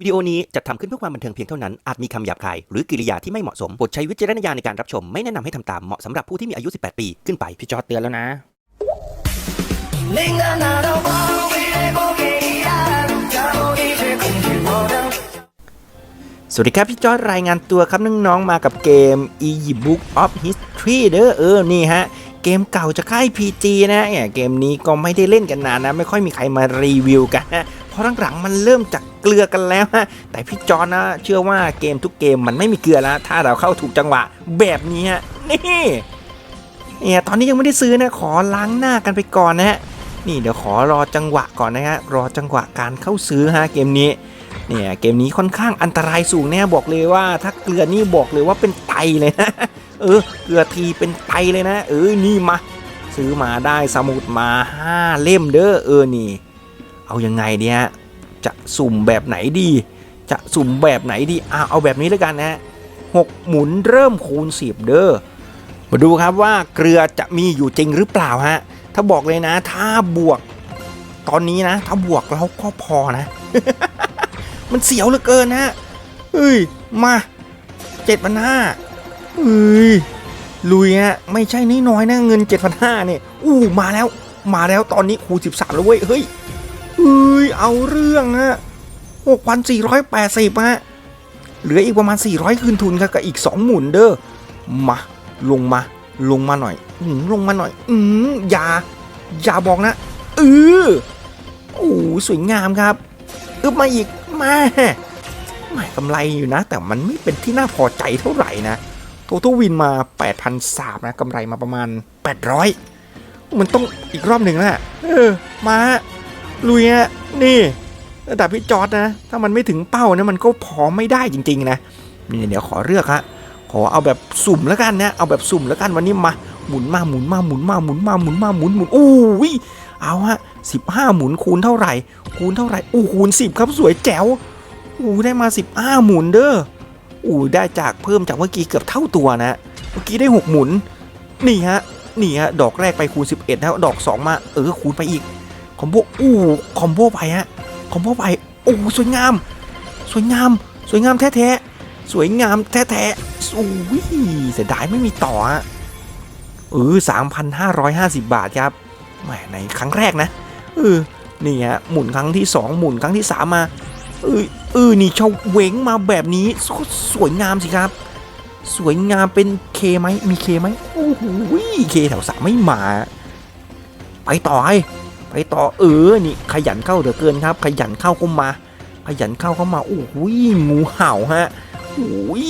วิดีโอนี้จัดทำขึ้นเพื่อความบันเทิงเพียงเท่านั้น อาจมีคำหยาบคาย หรือกิริยาที่ไม่เหมาะสมบทใช้วิจารณญาณในการรับชม ไม่แนะนำให้ทำตาม เหมาะสำหรับผู้ที่มีอายุ 18 ปีขึ้นไป พี่จอร์ดเตือนแล้วนะ สวัสดีครับพี่จอร์ดรายงานตัวครับน้องๆมากับเกม e-book of History เด้อเออนี่ฮะเกมเก่าจะค่าย PG นะเนี่ยเกมนี้ก็ไม่ได้เล่นกันนานนะ ไม่ค่อยมีใครมารีวิวกันนะ ราะหลังๆมันเริ่มจากเกลือกันแล้วฮะแต่พี่จอร์ดนะเชื่อว่าเกมทุกเกมมันไม่มีเกลือแล้ว ถ้าเราเข้าถูกจังหวะแบบนี้ฮะนี่เนี่ยตอนนี้ยังไม่ได้ซื้อนะขอล้างหน้ากันไปก่อนนะฮะนี่เดี๋ยวขอรอจังหวะก่อนนะฮะรอจังหวะการเข้าซื้อฮะเกมนี้เนี่ยเกมนี้ค่อนข้างอันตรายสูงแน่บอกเลยว่า ถ้าเกลือนี่บอกเลยว่าเป็นไตเลยนะเออเกลือทีเป็นไตเลยนะ เออนี่มา ซื้อมาได้สมุดมาห้าเล่มเด้อเออนี่ เอายังไงเนี่ยจะสุ่มแบบไหนดี จะสุ่มแบบไหนดีอะเอาแบบนี้แล้วกันนะหกหมุนเริ่มคูณสิบเด้อมาดูครับว่าเกลือจะมีอยู่จริงหรือเปล่าฮะถ้าบอกเลยนะ ถ้าบวกตอนนี้นะ ถ้าบวกเราก็พอนะ มันเสียวเหลือเกินนะเฮ้ยมาเจ็ดพันห้าเฮ้ยลุยฮะไม่ใช่น้อยๆนะเงินเจ็ดพันห้าเนี่ยอู้มาแล้วมาแล้วตอนนี้คูณสิบสามแล้วเว้ยเฮ้ย เฮ้ยเอาเรื่องฮะหกพันสี่ร้อยแปดสิบฮะเหลืออีกประมาณ 400 คืนทุนครับกับอีก 2 หมุนเด้อมาลงมาลงมาหน่อยอืลงมาหน่อย อืมอย่า อย่าบอกนะเออโอ้สวยงามครับอึบมาอีกมาไม่กำไรอยู่นะ แต่มันไม่เป็นที่น่าพอใจเท่าไหร่นะโททวินมา 8,300นะกำไรมาประมาณ 800 มันต้องอีกรอบหนึ่งแล้วเออ มา ลุยฮะนี่ระดับพี่จอร์ดนะ ถ้ามันไม่ถึงเป้านะมันก็พอไม่ได้จริง ๆ นะนี่เดี๋ยวขอเลือกฮะขอเอาแบบสุ่มแล้วกันนะเอาแบบสุ่มแล้วกันวันนี้มาหมุนมาหมุนมาหมุนมาหมุนมาหมุนมาหมุนหมุนอู้วิเอาฮะสิบห้าหมุนคูณเท่าไหร่ คูณเท่าไหร่อู้คูณสิบครับสวยแจ๋วอู้ได้มาสิบห้าหมุนเด้ออู้ได้จากเพิ่มจากเมื่อกี้เกือบเท่าตัวนะ เมื่อกี้ได้หกหมุน นี่ฮะนี่ฮะดอกแรกไปคูณ11แล้วดอก2มาเออคูณไปอีก คอมโบอู้คอมโบไปฮะคอมโบไปโอ้สวยงาม สวยงาม สวยงามแท้ๆสวยงามแท้ๆโอ้ยเสียดายไม่มีต่อฮะเออ3,550บาทครับแหมในครั้งแรกนะเออนี่ฮะหมุนครั้งที่2หมุนครั้งที่3มมาเออเออนี่ชาวเวงมาแบบนี้สวยงามสิครับ สวยงามเป็นเคไหมมีเคไหมโอ้โหเคแถวสามไม่มา ไปต่อไอ้ ไปต่อเออนี่ขยันเข้าเหลือเกินครับ ขยันเข้าก็มา ขยันเข้าเข้ามาโอ้โหงูเห่าฮะโอ้ย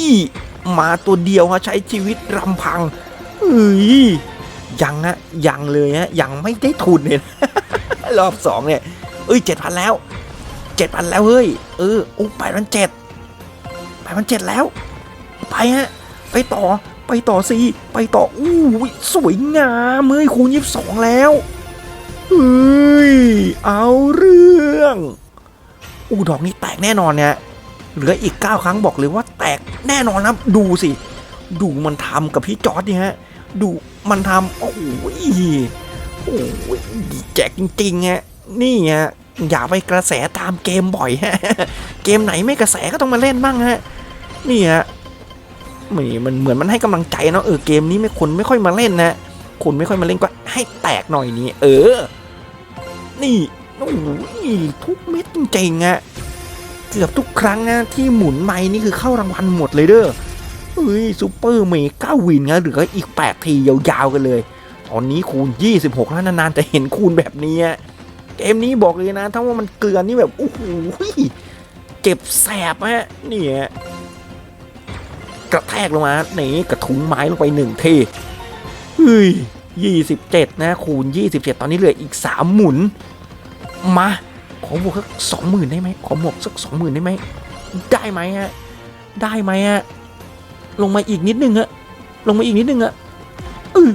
มาตัวเดียวฮะใช้ชีวิตรำพังเอ้ยยังฮะยังเลยฮะยังไม่ได้ทุนเลยรอบสองเนี่ยเอ้ยเจ็ดพันแล้วเจ็ดพันแล้วเฮ้ยเออโอ้แปดพันเจ็ดแปดพันเจ็ดแล้ว ไปฮะไปต่อไปต่อสิไปต่ออู้ยสวยงามเฮ้ยคูณยี่สิบสองแล้วเฮ้ เอาเรื่องอู้ดอกนี้แตกแน่นอนเนี่ยเหลืออีก 9 ครั้งบอกเลยว่าแตกแน่นอนนะดูสิ ดูมันทำกับพี่จอร์ดเนี่ยฮะ ดูมันทำโอ้โหโอ้โหแจกจริงๆฮะนี่ฮะอย่าไปกระแสตามเกมบ่อยฮะเกมไหนไม่กระแสก็ต้องมาเล่นบ้างฮะนี่ฮะมันมันเหมือนมันให้กำลังใจเนาะเออเกมนี้ไม่คนไม่ค่อยมาเล่นนะคนไม่ค่อยมาเล่นก็ให้แตกหน่อยนี่เออ นี่โอ้โหทุกเม็ดจริงๆอะเกือบทุกครั้งนะที่หมุนไม่นี่คือเข้ารางวัลหมดเลยเด้อเฮ้ยซูเปอร์เมก้าวินนะเหลืออีก 8 ทียาวๆกันเลย ตอนนี้คูณ 26 แล้วนานๆจะเห็นคูณแบบนี้เกมนี้บอกเลยนะถ้าว่ามันเกลือนี่แบบโอ้โหเจ็บแสบฮะนี่ฮะกระแทกลงมานี่กระทุ้งไม้ลงไปหนึ่งทีเฮ้ย ยี่สิบเจ็ดนะคูณยี่สิบเจ็ดตอนนี้เหลืออีกสามหมุน มา ขอบวกสักสองหมื่นได้ไหมขอบวกสักสองหมื่นได้ไหม ได้ไหมฮะ ได้ไหมฮะ ลงมาอีกนิดนึงอะลงมาอีกนิดนึงอะเออ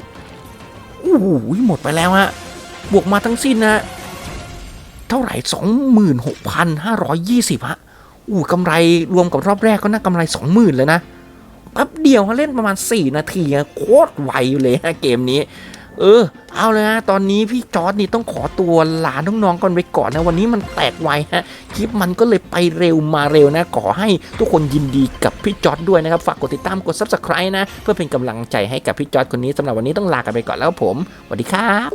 โอ้โหหมดไปแล้วฮะ บวกมาทั้งสิ้นนะ เท่าไหร่สองหมื่นหกพันห้าร้อยยี่สิบฮะอู้กำไรรวมกับรอบแรกก็น่ากำไรสองหมื่นเลยนะ แป๊บเดียวเขาเล่นประมาณ 4 นาทีโคตรไวอยู่เลยฮะเกมนี้ เออ เอาเลยฮะ ตอนนี้พี่จอร์ดนี่ต้องขอตัวลาน้องๆก่อนไปก่อนนะ วันนี้มันแตกไวฮะ คลิปมันก็เลยไปเร็วมาเร็วนะ ขอให้ทุกคนยินดีกับพี่จอร์ดด้วยนะครับ ฝากกดติดตามกด subscribe นะ เพื่อเป็นกำลังใจให้กับพี่จอร์ดคนนี้สำหรับวันนี้ต้องลากันไปก่อนแล้วผมสวัสดีครับ